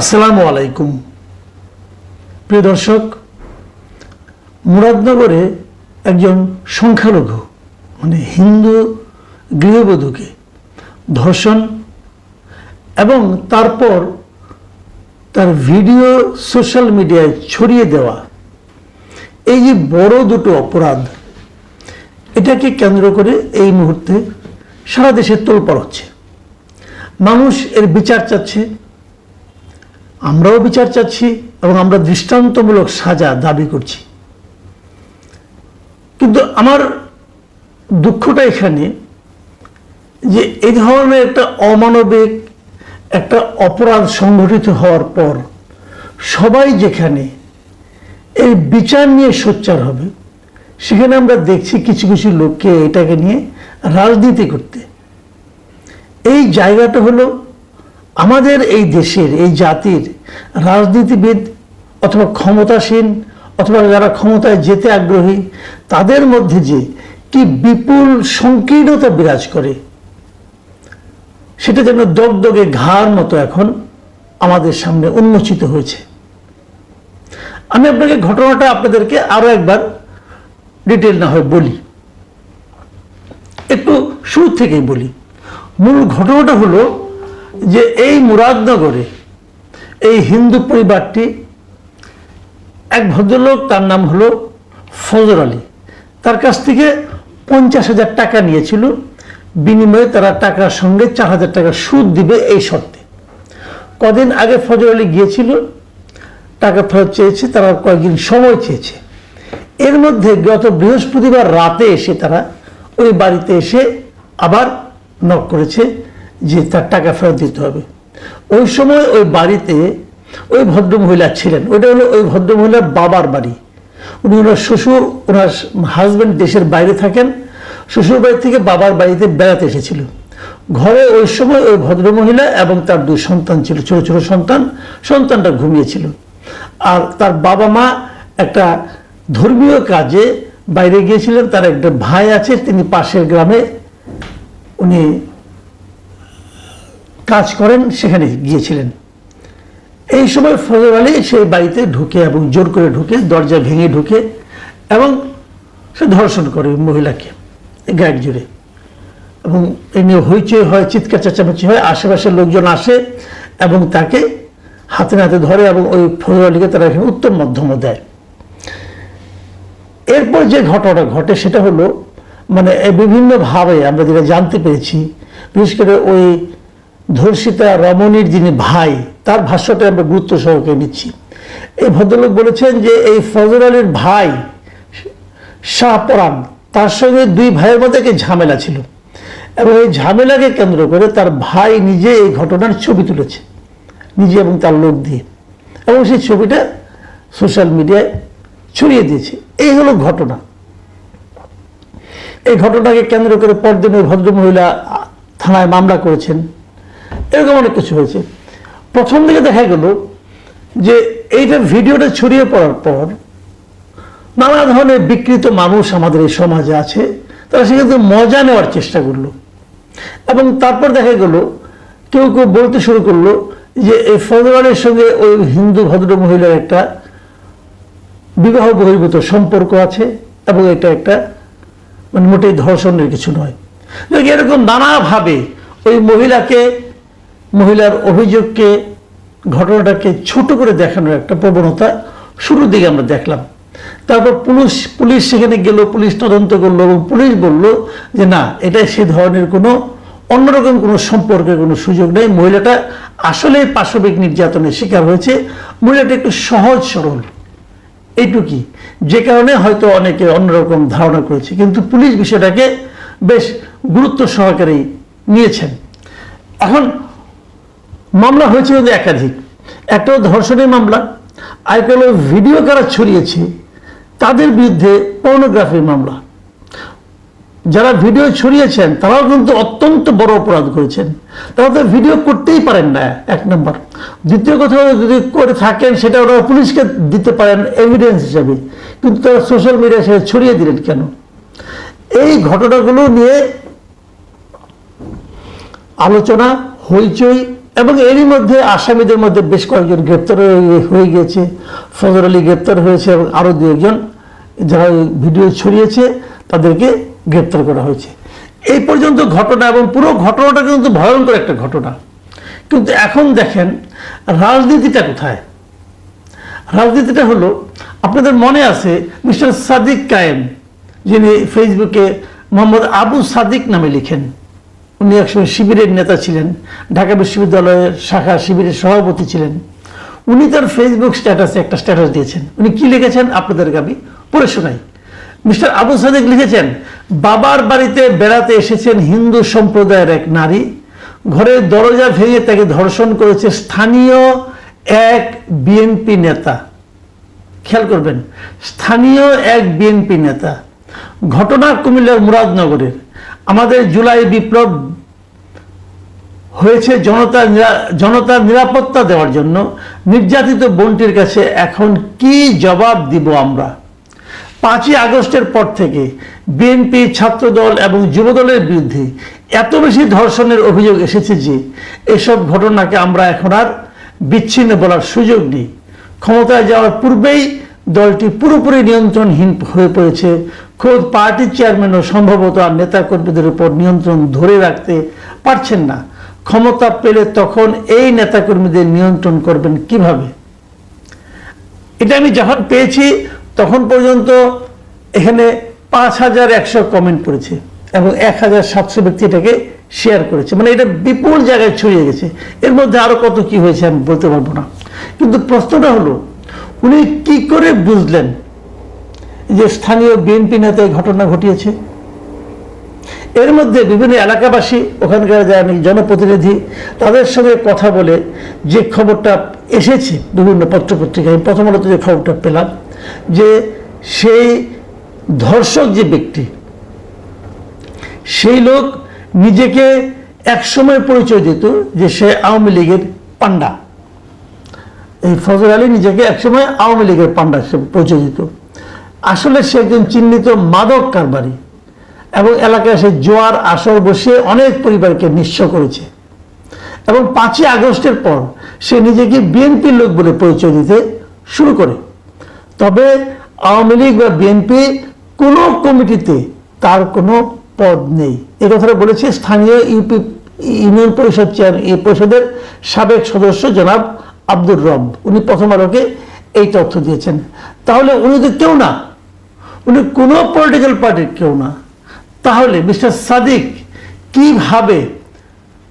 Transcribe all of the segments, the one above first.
আসসালামু আলাইকুম। প্রিয় দর্শক, মুরাদনগরে একজন সংখ্যালঘু মানে হিন্দু গৃহবধূকে ধর্ষণ এবং তারপর তার ভিডিও সোশ্যাল মিডিয়ায় ছড়িয়ে দেওয়া, এই যে বড় দুটো অপরাধ, এটাকে কেন্দ্র করে এই মুহূর্তে সারা দেশে তোলপাড় হচ্ছে। মানুষ এর বিচার চাচ্ছে আমরাও বিচার চাচ্ছি এবং আমরা দৃষ্টান্তমূলক সাজা দাবি করছি। কিন্তু আমার দুঃখটা এখানে যে এই ধরনের একটা অমানবিক, একটা অপরাধ সংঘটিত হওয়ার পর সবাই যেখানে এই বিচার নিয়ে সোচ্চার হবে, সেখানে আমরা দেখছি কিছু কিছু লোককে এটাকে নিয়ে রাজনীতি করতে। এই জায়গাটা হলো আমাদের এই দেশের, এই জাতির রাজনীতিবিদ অথবা ক্ষমতাসীন অথবা যারা ক্ষমতায় যেতে আগ্রহী, তাদের মধ্যে যে কি বিপুল সংকীর্ণতা বিরাজ করে, সেটা যেন দগদগে ঘাড় মতো এখন আমাদের সামনে উন্মোচিত হয়েছে। আমি আপনাকে ঘটনাটা আপনাদেরকে আরও একবার ডিটেল না হয় বলি। একটু শুরু থেকেই বলি। মূল ঘটনাটা হলো যে এই মুরাদনগরে, এই হিন্দু পরিবারটি এক ভদ্রলোক, তার নাম হলো ফজর আলী। তার কাছ থেকে পঞ্চাশ হাজার টাকা নিয়েছিল। বিনিময়ে তারা টাকার সঙ্গে চার হাজার টাকা সুদ দিবে এই শর্তে। কদিন আগে ফজর আলী গিয়েছিল। টাকা ফেরত চেয়েছে, তারা কয়েকদিন সময় চেয়েছে। এর মধ্যে গত বৃহস্পতিবার রাতে এসে তারা ওই বাড়িতে এসে আবার নক করেছে। যে তার টাকা ফেরত দিতে হবে। ওই সময় ওই বাড়িতে ওই ভদ্রমহিলা ছিলেন। ওইটা হলো ওই ভদ্রমহিলার বাবার বাড়ি। উনি ওনার শ্বশুর, ওনার হাজব্যান্ড দেশের বাইরে থাকেন। শ্বশুর বাড়ি থেকে বাবার বাড়িতে বেড়াতে এসেছিল। ঘরে ওই সময় ওই ভদ্রমহিলা এবং তার দুই সন্তান ছিল, ছোট ছোট সন্তান, সন্তানটা ঘুমিয়েছিল। আর তার বাবা মা একটা ধর্মীয় কাজে বাইরে গিয়েছিলেন। তার একটা ভাই আছে, তিনি পাশের গ্রামে। উনি কাজ করেন, সেখানে গিয়েছিলেন। এই সময় ফজর আলী সেই বাড়িতে ঢুকে এবং জোর করে ঢুকে, দরজা ভেঙে ঢুকে এবং সে ধর্ষণ করে মহিলাকে গায়ের জুড়ে এবং এই নিয়ে হইচই হয়, চিৎকার চেঁচামেচি হয়, আশেপাশের লোকজন আসে এবং তাকে হাতে নাতে ধরে এবং ওই ফজর আলীকে তারা এখানে উত্তম মধ্যম দেয়। এরপর যে ঘটনাটা ঘটে, সেটা হলো মানে বিভিন্নভাবে আমরা যেটা জানতে পেরেছি, বিশেষ করে ওই ধর্ষিতা রমণীর যিনি ভাই, তার ভাষ্যটা আমরা গুরুত্ব সহকারে নিচ্ছি। এই ভদ্রলোক বলেছেন যে এই ফজর আলীর ভাই শাহপরান তার সঙ্গে দুই ভাইয়ের মধ্যে একটি ঝামেলা ছিল এবং এই ঝামেলাকে কেন্দ্র করে তার ভাই নিজে এই ঘটনার ছবি তুলেছে, নিজে এবং তার লোক দিয়ে এবং সেই ছবিটা সোশ্যাল মিডিয়ায় ছড়িয়ে দিয়েছে। এই হলো ঘটনা। এই ঘটনাকে কেন্দ্র করে পরদিন ওই ভদ্রমহিলা থানায় মামলা করেছেন। এরকম অনেক কিছু হয়েছে। প্রথম দিকে দেখা গেল যে এইটা ভিডিওটা ছড়িয়ে পড়ার পর নানা ধরনের বিকৃত মানুষ আমাদের এই সমাজে আছে, তারা থেকে মজা নেওয়ার চেষ্টা করল। এবং তারপর দেখা গেল, কেউ কেউ বলতে শুরু করল যে এই ফজলারের সঙ্গে ওই হিন্দু ভদ্র মহিলার একটা বিবাহ বহির্ভূত সম্পর্ক আছে এবং এটা একটা মানে মোটেই ধর্ষণের কিছু নয়। এরকম নানাভাবে ওই মহিলাকে মহিলার অভিযোগকে, ঘটনাটাকে ছোট করে দেখানোর একটা প্রবণতা শুরুর দিকে আমরা দেখলাম। তারপর পুলিশ পুলিশ সেখানে গেল, পুলিশ তদন্ত করল এবং পুলিশ বলল যে না, এটা সে ধরনের কোনো অন্যরকম কোনো সম্পর্কের কোনো সুযোগ নেই। মহিলাটা আসলে পাশবিক নির্যাতনের শিকার হয়েছে। মহিলাটা একটু সহজ সরল এইটুকুই যে কারণে হয়তো অনেকে অন্যরকম ধারণা করেছে, কিন্তু পুলিশ বিষয়টাকে বেশ গুরুত্ব সহকারেই নিয়েছেন। এখন মামলা হয়েছে কিন্তু একাধিক। একটা ধর্ষণের মামলা আর একটা হলো ভিডিও কারা ছড়িয়েছে, তাদের বিরুদ্ধে পর্নোগ্রাফির মামলা। যারা ভিডিও ছড়িয়েছেন, তারাও কিন্তু অত্যন্ত বড় অপরাধ করেছেন। তারা তো ভিডিও করতেই পারেন না, এক নম্বর। দ্বিতীয় কথা যদি করে থাকেন, সেটা ওরা পুলিশকে দিতে পারেন এভিডেন্স হিসাবে। কিন্তু তারা সোশ্যাল মিডিয়া সেটা ছড়িয়ে দিলেন কেন? এই ঘটনাগুলো নিয়ে আলোচনা, হইচই এবং এরই মধ্যে আসামিদের মধ্যে বেশ কয়েকজন গ্রেপ্তার হয়ে- গিয়েছে। ফজর আলী গ্রেপ্তার হয়েছে এবং আরও দু একজন যারা ভিডিও ছড়িয়েছে, তাদেরকে গ্রেপ্তার করা হয়েছে। এই পর্যন্ত ঘটনা এবং পুরো ঘটনাটা কিন্তু ভয়ঙ্কর একটা ঘটনা। কিন্তু এখন দেখেন, রাজনীতিটা কোথায়? রাজনীতিটা হলো, আপনাদের মনে আছে মিস্টার সাদিক কায়েম, যিনি ফেসবুকে মোহাম্মদ আবু সাদিক নামে লিখেন। উনি একসময় শিবিরের নেতা ছিলেন, ঢাকা বিশ্ববিদ্যালয়ের শাখা শিবিরের সভাপতি ছিলেন। উনি তার ফেসবুক স্ট্যাটাসে একটা স্ট্যাটাস দিয়েছেন। উনি কি লিখেছেন আপনাদেরকে আমি পড়ে শোনাই। মিস্টার আবু সাদেক লিখেছেন, বাবার বাড়িতে বেড়াতে এসেছেন হিন্দু সম্প্রদায়ের এক নারী। ঘরের দরজা ভেঙে তাকে ধর্ষণ করেছে স্থানীয় এক বিএনপি নেতা। খেয়াল করবেন, স্থানীয় এক বিএনপি নেতা। ঘটনা কুমিল্লার মুরাদনগরের। আমাদের জুলাই বিপ্লব হয়েছে জনতার জনতার নিরাপত্তা দেওয়ার জন্য। নির্যাতিত বোনটির কাছে এখন কি জবাব দিব আমরা? পাঁচই আগস্টের পর থেকে বিএনপি, ছাত্রদল এবং যুবদলের বিরুদ্ধে এত বেশি ধর্ষণের অভিযোগ এসেছে যে এসব ঘটনাকে আমরা এখন আর বিচ্ছিন্ন বলার সুযোগ নেই। ক্ষমতায় যাওয়ার পূর্বেই দলটি পুরোপুরি নিয়ন্ত্রণহীন হয়ে পড়েছে। খোদ পার্টির চেয়ারম্যানও সম্ভবত আর নেতাকর্মীদের উপর নিয়ন্ত্রণ ধরে রাখতে পারছেন না। ক্ষমতা পেলে তখন এই নেতাকর্মীদের নিয়ন্ত্রণ করবেন কীভাবে? এটা আমি যখন পেয়েছি, তখন পর্যন্ত এখানে পাঁচ হাজার একশো কমেন্ট পড়েছে এবং এক হাজার সাতশো ব্যক্তি এটাকে শেয়ার করেছে। মানে এটা বিপুল জায়গায় ছড়িয়ে গেছে। এর মধ্যে আরও কত কি হয়েছে আমি বলতে পারব না। কিন্তু প্রশ্নটা হলো, উনি কি করে বুঝলেন যে স্থানীয় বিএনপি নেতা এই ঘটনা ঘটিয়েছে। এর মধ্যে বিভিন্ন এলাকাবাসী, ওখানকার যারা জনপ্রতিনিধি, তাদের সঙ্গে কথা বলে যে খবরটা এসেছে বিভিন্ন পত্রপত্রিকায় প্রথম আলোতে যে খবরটা পেলাম যে সেই ধর্ষক যে ব্যক্তি, সেই লোক নিজেকে একসময় পরিচয় দিত যে সে আওয়ামী লীগের পান্ডা এই ফজল আলী নিজেকে একসময় আওয়ামী লীগের পান্ডা হিসেবে পরিচয় দিত। আসলে সে একজন চিহ্নিত মাদক কারবারি এবং এলাকায় সে জোয়ার আসর বসে অনেক পরিবারকে নিঃস্ব করেছে। এবং পাঁচই আগস্টের পর সে নিজেকে বিএনপির লোক বলে পরিচয় দিতে শুরু করে। তবে আওয়ামী লীগ বা বিএনপি কোনো কমিটিতে তার কোনো পদ নেই। এই কথাটা বলেছে স্থানীয় ইউপি, ইউনিয়ন পরিষদ চেয়ার পরিষদের সাবেক সদস্য জনাব আব্দুর রব। উনি প্রথম আলোকে এই তথ্য দিয়েছেন। তাহলে উনি তো কেউ না। উনি কোনো পলিটিক্যাল পার্টির কেউ না। তাহলে মিস্টার সাদিক কীভাবে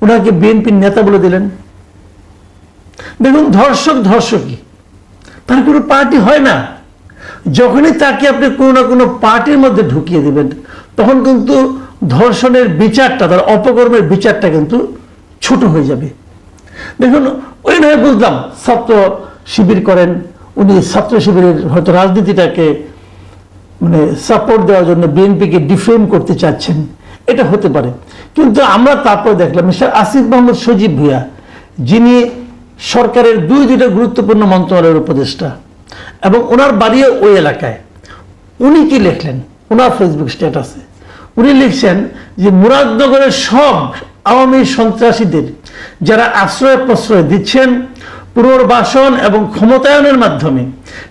ওনাকে বিএনপির নেতা বলে দিলেন? দেখুন, ধর্ষক ধর্ষকই তার কোনো পার্টি হয় না। যখনই তাকে আপনি কোনো না কোনো পার্টির মধ্যে ঢুকিয়ে দেবেন, তখন কিন্তু ধর্ষণের বিচারটা, তার অপকর্মের বিচারটা কিন্তু ছোট হয়ে যাবে। দেখুন, ওই নয় বুঝলাম, ছাত্র শিবির করেন, উনি ছাত্র শিবিরের হয়তো রাজনীতিটাকে মানে সাপোর্ট দেওয়ার জন্য বিএনপিকে ডিফেম করতে চাচ্ছেন। এটা হতে পারে। কিন্তু আমরা তারপর দেখলাম, মিস্টার আসিফ মোহাম্মদ সজীব ভুইয়া, যিনি সরকারের দুই দুইটা গুরুত্বপূর্ণ মন্ত্রণালয়ের উপদেষ্টা এবং ওনার বাড়িও ওই এলাকায়। উনি কি লিখলেন? ওনার ফেসবুক স্ট্যাটাসে উনি লিখছেন যে, মুরাদনগরের সব আওয়ামী সন্ত্রাসীদের যারা আশ্রয় প্রশ্রয় দিচ্ছেন পুনর্বাসন এবং ক্ষমতায়নের মাধ্যমে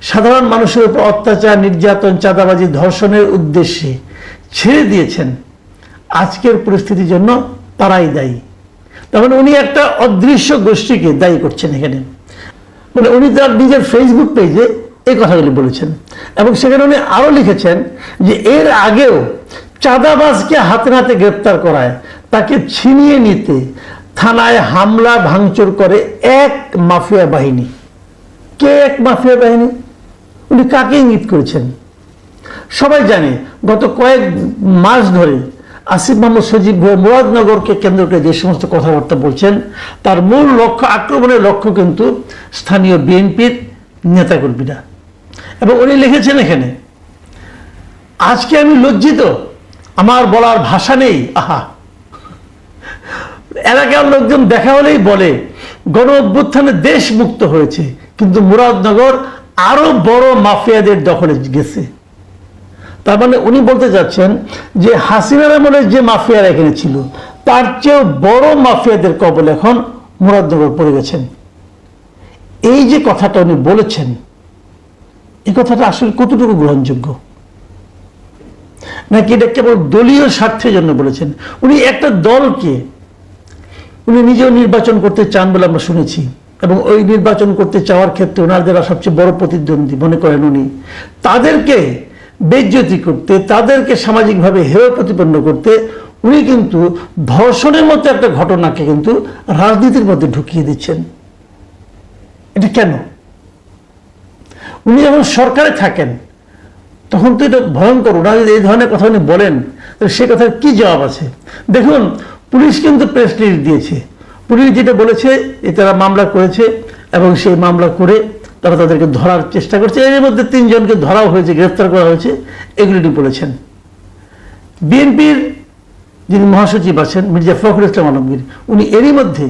সাধারণ মানুষের উপর অত্যাচার, নির্যাতন, চাঁদাবাজি, ধর্ষণের উদ্দেশ্যে ছেড়ে দিয়েছেন। আজকের পরিস্থিতির জন্য তারাই দায়ী। তার মানে উনি একটা অদৃশ্য গোষ্ঠীকে দায়ী করছেন এখানে। মানে উনি তার নিজের ফেসবুক পেজে এই কথাগুলি বলেছেন এবং সেখানে উনি আরও লিখেছেন যে এর আগেও চাঁদাবাজকে হাতে হাতে গ্রেপ্তার করায় তাকে ছিনিয়ে নিতে থানায় হামলা, ভাঙচুর করে এক মাফিয়া বাহিনী। কে এক মাফিয়া বাহিনী? উনি কাকে ইঙ্গিত করেছেন? সবাই জানে, গত কয়েক মাস ধরে আসিফ মোহাম্মদ সজীব মুরাদনগরকে কেন্দ্র করে যে সমস্ত কথাবার্তা বলছেন, তার মূল লক্ষ্য, আক্রমণের লক্ষ্য কিন্তু স্থানীয় বিএনপির নেতাকর্মীরা। এবং উনি লিখেছেন এখানে, আজকে আমি লজ্জিত, আমার বলার ভাষা নেই। আহা এলাকার লোকজন দেখা হলেই বলে গণ অভ্যুত্থানে দেশ মুক্ত হয়েছে, কিন্তু মুরাদনগর আরও বড় মাফিয়াদের দখলে গেছে। তার মানে উনি বলতে চাচ্ছেন যে হাসিনার আমলের যে মাফিয়ারা এখানে ছিল, তার চেয়েও বড় মাফিয়াদের কবল এখন মুরাদনগর পড়ে গেছেন এই যে কথাটা উনি বলেছেন, এই কথাটা আসলে কতটুকু গ্রহণযোগ্য? নাকি এটা কেবল দলীয় স্বার্থের জন্য বলেছেন? উনি একটা দলকে উনি নিজেও নির্বাচন করতে চান বলে আমরা শুনেছি। এবং ওই নির্বাচন করতে চাওয়ার ক্ষেত্রে ওনার যারা সবচেয়ে বড় প্রতিদ্বন্দ্বী মনে করেন উনি। তাদেরকে বেজ্জতি করতে, তাদেরকে সামাজিকভাবে হেয় প্রতিপন্ন করতে উনি কিন্তু ধর্ষণের মতো একটা ঘটনাকে কিন্তু রাজনীতির মধ্যে ঢুকিয়ে দিচ্ছেন। এটা কেন? উনি যখন সরকারে থাকেন, তখন তো এটা ভয়ঙ্কর। ওরা যদি এই ধরনের কথা উনি বলেন সে কথার কি জবাব আছে? দেখুন পুলিশ কিন্তু প্রেস রিলিজ দিয়েছে। পুলিশ যেটা বলেছে যে তারা মামলা করেছে এবং সেই মামলা করে তারা তাদেরকে ধরার চেষ্টা করছে। এর মধ্যে তিনজনকে ধরাও হয়েছে, গ্রেফতার করা হয়েছে, এগুলি বলেছেন। বিএনপির যিনি মহাসচিব আছেন, মির্জা ফখরুল ইসলাম আলমগীর, উনি এরই মধ্যে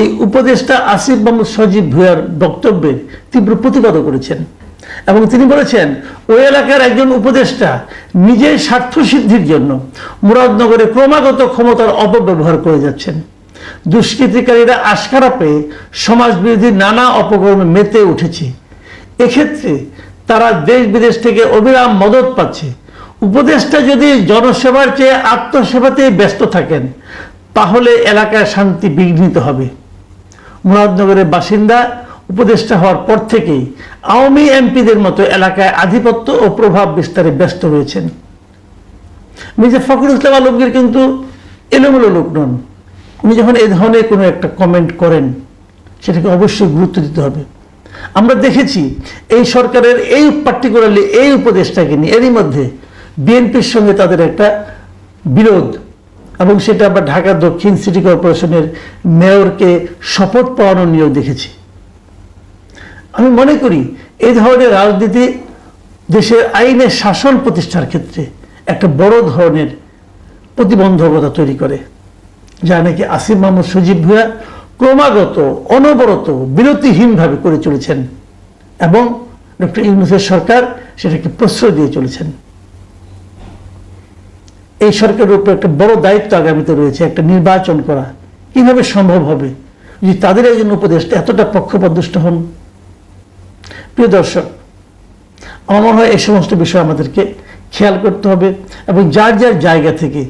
এই উপদেষ্টা আসিফ মোহাম্মদ সজীব ভুয়ার বক্তব্যের তীব্র প্রতিবাদও করেছেন। এবং তিনি বলেছেন, ওই এলাকার একজন উপদেষ্টা নিজের স্বার্থ সিদ্ধির জন্য মুরাদনগরে ক্রমাগত ক্ষমতার অপব্যবহার করে যাচ্ছেন। দুষ্কৃতিকারীরা আশকারা পেয়ে সমাজবিরোধী নানা অপকর্মে মেতে উঠেছে। এক্ষেত্রে তারা দেশ বিদেশ থেকে অবিরাম মদত পাচ্ছে। উপদেষ্টা যদি জনসেবার চেয়ে আত্মসেবাতে ব্যস্ত থাকেন, তাহলে এলাকায় শান্তি বিঘ্নিত হবে। মুরাদনগরের বাসিন্দা উপদেষ্টা হওয়ার পর থেকেই আওয়ামী এমপিদের মতো এলাকায় আধিপত্য ও প্রভাব বিস্তারে ব্যস্ত রয়েছেন। মির্জা ফখরুল ইসলাম আলমগীর কিন্তু এলোমেলো লোক নন। উনি যখন এই ধরনের কোনো একটা কমেন্ট করেন, সেটাকে অবশ্যই গুরুত্ব দিতে হবে। আমরা দেখেছি এই সরকারের এই পার্টিকুলারলি এই উপদেশটাকে নিয়ে, এরই মধ্যে বিএনপির সঙ্গে তাদের একটা বিরোধ এবং সেটা আমরা ঢাকা দক্ষিণ সিটি কর্পোরেশনের মেয়রকে শপথ পাওয়ানো নিয়েও দেখেছি। আমি মনে করি এই ধরনের রাজনীতি দেশের আইনের শাসন প্রতিষ্ঠার ক্ষেত্রে একটা বড় ধরনের প্রতিবন্ধকতা তৈরি করে, যা নাকি আসিফ মাহমুদ সজীব ভুয়া ক্রমাগত, অনবরত, বিরতিহীনভাবে করে চলেছেন এবং ডক্টর ইউনুসের সরকার সেটাকে প্রশ্রয় দিয়ে চলেছেন। এই সরকারের উপর একটা বড় দায়িত্ব আগামীতে রয়েছে, একটা নির্বাচন করা। কীভাবে সম্ভব হবে? যদি তাদের একজন উপদেষ্টা এতটা পক্ষপাতদুষ্ট হন প্রিয় দর্শক, আমার হয় এই সমস্ত বিষয় আমাদেরকে খেয়াল করতে হবে এবং যার যার জায়গা থেকে